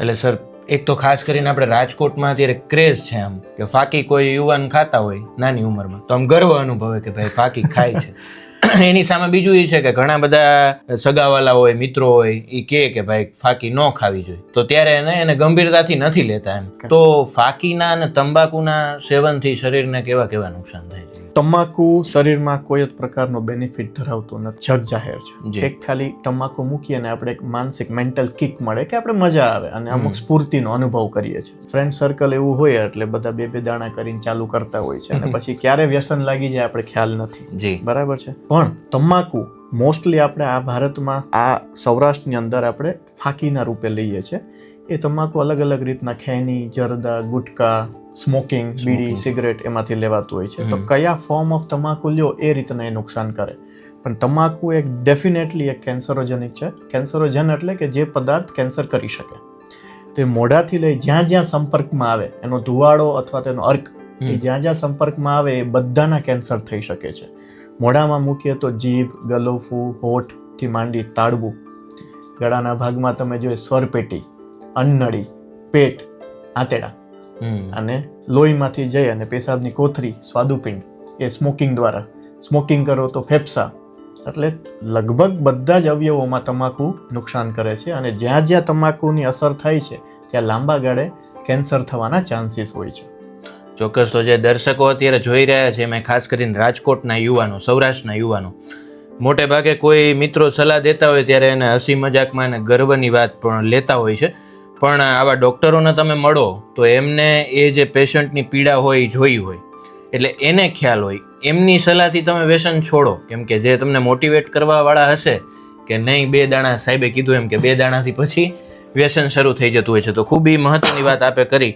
એટલે સર, એક તો ખાસ કરીને આપણે રાજકોટમાં અત્યારે ક્રેઝ છે આમ, કે ફાકી કોઈ યુવાન ખાતા હોય નાની ઉંમરમાં, તો આમ ગર્વ અનુભવે કે ભાઈ ફાકી ખાય છે. એની સામે બીજું એ છે કે ઘણા બધા સગાવાલા હોય મિત્રો હોય એ કે કે ભાઈ ફાકી ન ખાવી જોઈએ. તો ત્યારે એને એને ગંભીરતાથી નથી લેતા એમ. તો ફાકીના અને તંબાકુના સેવનથી શરીરને કેવા કેવા નુકસાન થાય છે? તમાકુ શરીરમાં કોઈ જ પ્રકારનો બેનિફિટ ધરાવતો નથી જગ જાહેર છે એક ખાલી તમાકુ મૂકીએ અને આપણે એક માનસિક મેન્ટલ કિક મળે કે આપણે મજા આવે અને અમુક સ્ફૂર્તિનો અનુભવ કરીએ છીએ. ફ્રેન્ડ સર્કલ એવું હોય એટલે બધા બે બે દાણા કરીને ચાલુ કરતા હોય છે અને પછી ક્યારે વ્યસન લાગી જાય આપણે ખ્યાલ નથી. જી. બરાબર છે? પણ તમાકુ મોસ્ટલી આપણે આ ભારતમાં આ સૌરાષ્ટ્રની અંદર આપણે ફાકીના રૂપે લઈએ છીએ. એ તમાકુ અલગ અલગ રીતના ખૈની જરદા ગુટકા સ્મોકિંગ બીડી સિગરેટ એમાંથી લેવાતું હોય છે. તો કયા ફોર્મ ઓફ તમાકુ લ્યો એ રીતના એ નુકસાન કરે. પણ તમાકુ એક ડેફિનેટલી એક કેન્સરોજેનિક છે. કેન્સરોજન એટલે કે જે પદાર્થ કેન્સર કરી શકે. તો એ મોઢાથી લઈ જ્યાં જ્યાં સંપર્કમાં આવે એનો ધુવાડો અથવા તેનો અર્ક એ જ્યાં જ્યાં સંપર્કમાં આવે એ બધાના કેન્સર થઈ શકે છે. મોઢામાં મૂકીએ તો જીભ ગલોફું હોઠથી માંડી તાળવું ગળાના ભાગમાં તમે જોઈએ સ્વરપેટી અન્નળી પેટ આંતેડા. અને લોહીમાંથી જઈ અને પેશાબની કોથળી સ્વાદુપિંડ એ સ્મોકિંગ દ્વારા. સ્મોકિંગ કરો તો ફેફસા. એટલે લગભગ બધા જ અવયવોમાં તમાકુ નુકસાન કરે છે અને જ્યાં જ્યાં તમાકુની અસર થાય છે ત્યાં લાંબા ગાળે કેન્સર થવાના ચાન્સીસ હોય છે. ચોક્કસ તો જે દર્શકો અત્યારે જોઈ રહ્યા છે, એમાં ખાસ કરીને રાજકોટના યુવાનો, સૌરાષ્ટ્રના યુવાનો, મોટે ભાગે કોઈ મિત્રો સલાહ દેતા હોય ત્યારે એને હસી મજાકમાં અને ગર્વની વાત પણ લેતા હોય છે. પણ આવા ડૉક્ટરોને તમે મળો તો એમને એ જે પેશન્ટની પીડા હોય એ જોઈ હોય. એટલે એને ખ્યાલ હોય. એમની સલાહથી તમે વ્યસન છોડો. કેમ કે જે તમને મોટિવેટ કરવાવાળા હશે કે નહીં, બે દાણા સાહેબે કીધું એમ કે બે દાણાથી પછી વ્યસન શરૂ થઈ જતું હોય છે. તો ખૂબ એ મહત્વની વાત આપે કરી.